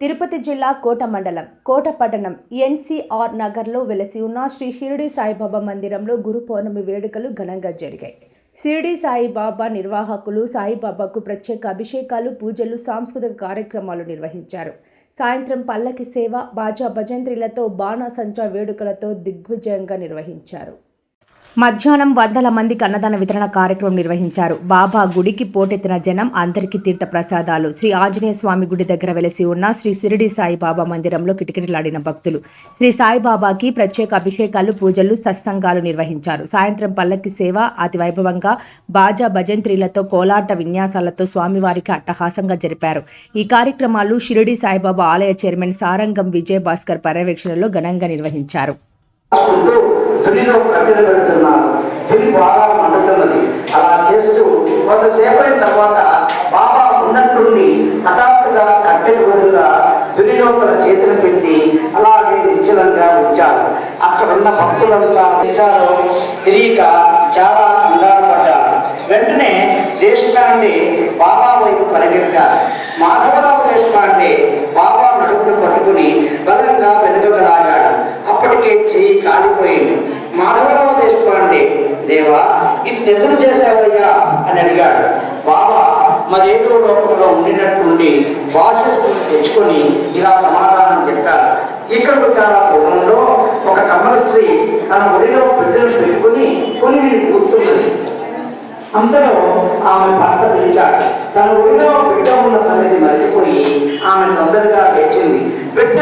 తిరుపతి జిల్లా కోట మండలం కోట పట్టణం ఎన్సీఆర్ నగర్లో వెలసి ఉన్న శ్రీ షిరిడి సాయిబాబా మందిరంలో గురు పౌర్ణమి వేడుకలు ఘనంగా జరిగాయి. షిరిడి సాయిబాబా నిర్వాహకులు సాయిబాబాకు ప్రత్యేక అభిషేకాలు పూజలు సాంస్కృతిక కార్యక్రమాలు నిర్వహించారు. సాయంత్రం పల్లకి సేవ బాజా భజంత్రిలతో బాణాసంచా వేడుకలతో దిగ్విజయంగా నిర్వహించారు. మధ్యాహ్నం వందల మందికి అన్నదాన వితరణ కార్యక్రమం నిర్వహించారు. బాబా గుడికి పోటెత్తిన జనం అందరికీ తీర్థ ప్రసాదాలు శ్రీ ఆంజనేయ స్వామి గుడి దగ్గర వెలసి ఉన్న శ్రీ సిరిడి సాయిబాబా మందిరంలో కిటకిటలాడిన భక్తులు. శ్రీ సాయిబాబాకి ప్రత్యేక అభిషేకాలు పూజలు సత్సంగాలు నిర్వహించారు. సాయంత్రం పల్లకి సేవ అతి వైభవంగా బాజా భజంత్రీలతో కోలాట విన్యాసాలతో స్వామివారికి అట్టహాసంగా జరిపారు. ఈ కార్యక్రమాలు షిరిడి సాయిబాబా ఆలయ చైర్మన్ సారంగం విజయ్ భాస్కర్ పర్యవేక్షణలో ఘనంగా నిర్వహించారు. చేసుకుంటూ కట్టెలు పెడుతున్నారు. తుని బాగా మండుతున్నది. అలా చేస్తూ కొంతసేపు అయిన తర్వాత బాబా ఉన్నట్టుండి హఠాత్తుగా కట్టెలు బదులుగా తుని లోపల చేతులు పెట్టి అలాగే నిశ్చలంగా ఉంచారు. అక్కడున్న భక్తులంతా దేశాలు తెలియక చాలా కంగారు పడ్డారు వెంటనే దేశకాండే బాబా వైపు పరిగెత్తారు. మాధవరావు దేశపాండే బాబా నడుపులు పట్టుకుని బలంగా వెనుకగల ఎందుకు చేశావయ్యా? అని అడిగాడు. బాబా మరేదో లోపంలో ఉండినట్టుండి బాధ్యతను తెచ్చుకొని ఇలా సమాధానం చెప్పారు. ఇక్కడకు చాలా దూరంలో ఒక కమలశ్రీ తన ఒడిలో బిడ్డలు పెట్టుకుని కొన్ని కూర్చున్నది. అంతలో ఆమె భర్త పిలిచాడు. తన ఒడిలో బిడ్డ ఉన్న సంగతి మరిచిపోయి ఆమె తొందరగా లేచింది. బిడ్డ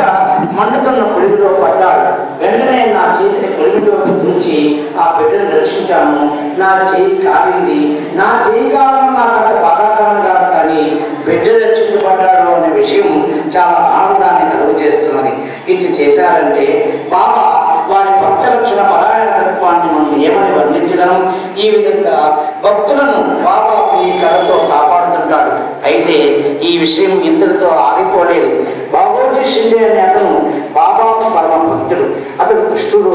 మండుతున్న పొడిలో పడ్డాడు. వెంటనే నా చేతిని పొడిలోకి ఉంచి ఆ బిడ్డను రక్షించాను నా చేయి కాలింది. నా చేయి కాలం నాకు అంత బాధాకరం కాదు కానీ బిడ్డ రక్షించబడ్డాడు అనే విషయం చాలా ఆనందాన్ని కలుగు చేస్తున్నది ఇట్లు చేశారంటే బాబా వారి భక్త రక్షణ పరాయణ తత్వాన్ని మనం ఏమని వర్ణించగలం? ఈ విధంగా భక్తులను బాబా ఈ కళతో కాపాడుతుంటాడు. అయితే ఈ విషయం ఇంతటితో ఆగిపోలేదు. బాబోజీ షిండే అనే అతను భక్తుడు అతడు కృష్ణుడు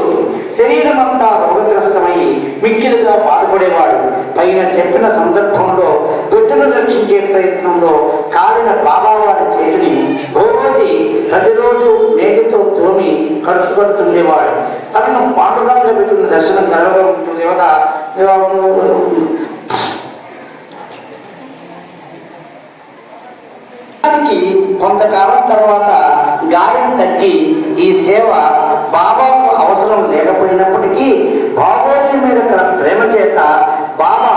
శరీరం అంతా రోగగ్రస్తమై మిక్కిలుగా బాధపడేవాడు పైన చెప్పిన సందర్భంలో బిడ్డను రక్షించే ప్రయత్నంలో కాలిన బాబా చేసి చేతిని ప్రతిరోజు నేటితో తోమి కడుచుపడుతుండేవాడు తనను పాండురంగా పెట్టిన దర్శనం కలవడం యువత కొంతకాలం తర్వాత గాయం తగ్గి ఈ సేవ బాబాకు అవసరం లేకపోయినప్పటికీ బాబోజీ మీద తన ప్రేమ చేత బాబా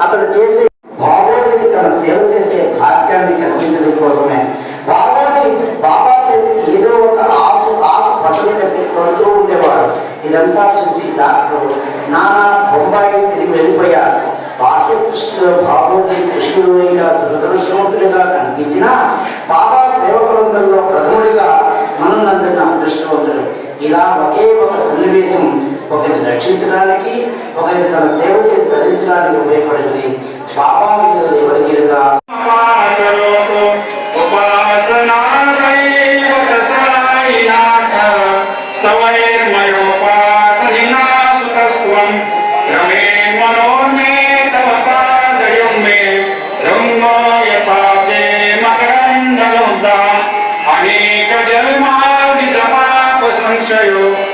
అతను చేసే బాబోజీకి తన సేవ చేసే భాగ్యాన్ని కల్పించడం కోసమే. బాబాజీ బాబా చేతికి ఏదో ఒక ఆసు ఆకు పసలు పెట్టి కొడుతూ ఇదంతా చూసి డాక్టర్ నానా బొంబాయి తిరిగి వెళ్ళిపోయారు. బాహ్య దృష్టిలో బాబోజీ కృష్ణుడిగా దురదృష్టవంతుడిగా కనిపించినా బాబా సేవకులందరిలో ప్రథముడిగా ఇలా ఒకే ఒక సన్నివేశం ఒకరిని రక్షించడానికి ఒకరిని తన సేవ చేసి సరించడానికి ఉపయోగపడింది. బాబా వీళ్ళు ఎవరికిరుగా সংশয়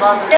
만